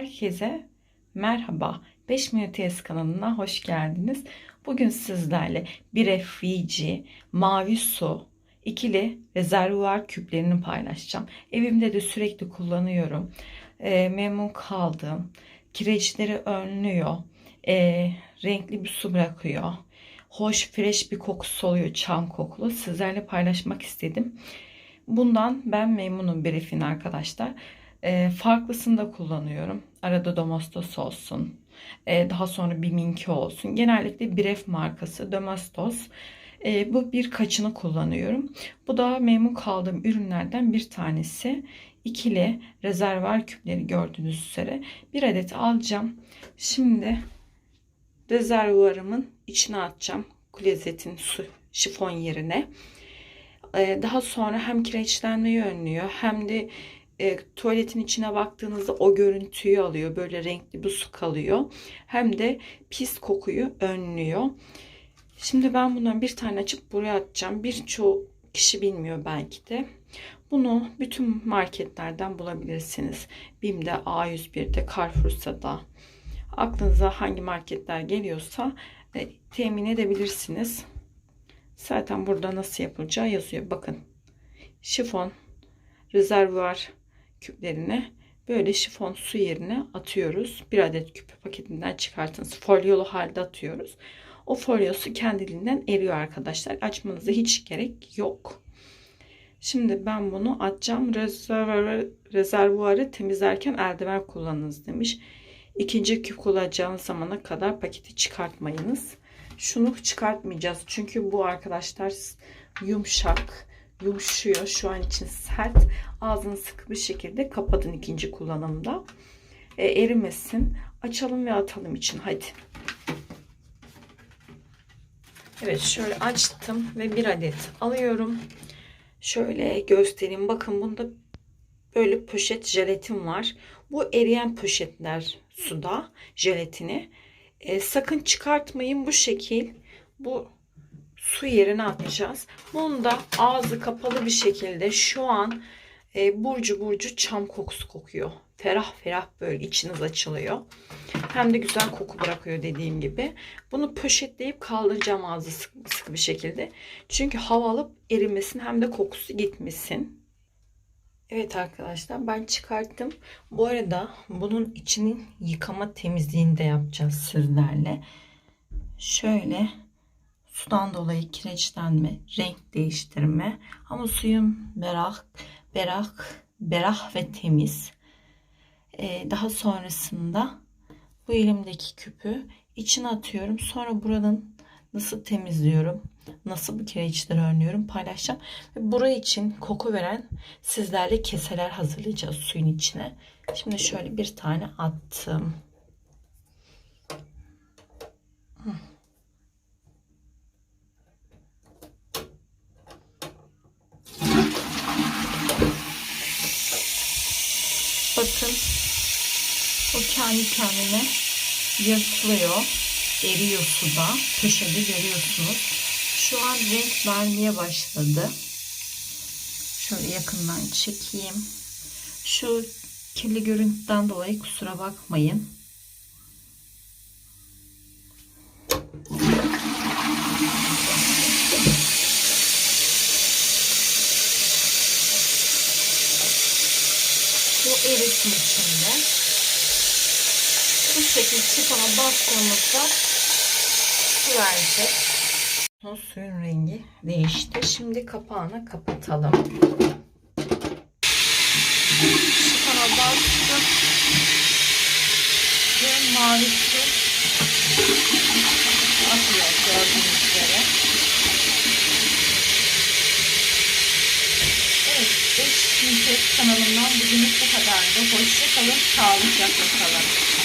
Herkese merhaba. 5 Minutes kanalına hoş geldiniz. Bugün sizlerle bir Fiji mavi su ikili rezervuar küplerini paylaşacağım. Evimde de sürekli kullanıyorum. E, memnun kaldım. Kireçleri önlüyor. E, renkli bir su bırakıyor. Hoş, fresh bir kokusu oluyor. Çam kokulu. Sizlerle paylaşmak istedim. Bundan ben memnunum Bref'in arkadaşlar. E, farklısını da kullanıyorum. Arada Domestos olsun. E, daha sonra bir Minki olsun. Genellikle Bref markası Domestos. E, bu birkaçını kullanıyorum. Bu da memnun kaldığım ürünlerden bir tanesi. İkili rezervuar küpleri gördüğünüz üzere bir adet alacağım. Şimdi rezervuarımın içine atacağım. Klozetin su şifon yerine. E, daha sonra hem kireçlenmeyi önlüyor hem de e, tuvaletin içine baktığınızda o görüntüyü alıyor. Böyle renkli bir su kalıyor. Hem de pis kokuyu önlüyor. Şimdi ben bundan bir tane açıp buraya atacağım. Birçoğu kişi bilmiyor belki de. Bunu bütün marketlerden bulabilirsiniz. BİM'de, A101'de, Carrefour'da aklınıza hangi marketler geliyorsa e, temin edebilirsiniz. Zaten burada nasıl yapılacağı yazıyor. Bakın. Şifon rezervuar küplerine böyle şifon su yerine atıyoruz. Bir adet küp paketinden çıkartınız. Folyolu halde atıyoruz. O folyosu kendiliğinden eriyor arkadaşlar. Açmanıza hiç gerek yok. Şimdi ben bunu atacağım. Rezervuarı, rezervuarı temizlerken eldiven kullanınız demiş. İkinci küp kullanacağınız zamana kadar paketi çıkartmayınız. Şunu çıkartmayacağız. Çünkü bu arkadaşlar yumuşak yumuşuyor. Şu an için sert. Ağzını sıkı bir şekilde kapatın ikinci kullanımda. E, erimesin. Açalım ve atalım için. Hadi. Evet şöyle açtım ve bir adet alıyorum. Şöyle göstereyim. Bakın bunda böyle poşet jelatin var. Bu eriyen poşetler suda jelatini. E, sakın çıkartmayın bu şekil. Bu su yerine atacağız. Bunu da ağzı kapalı bir şekilde şu an e, burcu burcu çam kokusu kokuyor. Ferah ferah böyle içiniz açılıyor. Hem de güzel koku bırakıyor dediğim gibi. Bunu poşetleyip kaldıracağım ağzı sıkı, sıkı bir şekilde. Çünkü hava alıp erimesin hem de kokusu gitmesin. Evet arkadaşlar ben çıkarttım. Bu arada bunun içinin yıkama temizliğini de yapacağız sizlerle. Şöyle sudan dolayı kireçlenme, renk değiştirme ama suyun berah, berah, berah ve temiz. Ee, daha sonrasında bu elimdeki küpü içine atıyorum. Sonra buranın nasıl temizliyorum, nasıl bu kireçleri önlüyorum paylaşacağım. Ve buraya için koku veren sizlerle keseler hazırlayacağız suyun içine. Şimdi şöyle bir tane attım. Bakın o kendi kendine yırtılıyor. Eriyor suda. Köşede görüyorsunuz. Şu an renk vermeye başladı. Şöyle yakından çekeyim. Şu kirli görüntüden dolayı kusura bakmayın. Bu erisin içinde. Bu şekilde çifana bastığımızda su verecek. Suyun rengi değişti. Şimdi kapağını kapatalım. Çifana bastım. Ve mavi su atıyor gördüğünüz üzere. Evet, 5 Pinterest kanalımdan bugünlük bu kadardı. Hoşçakalın, sağlıcakla kalın.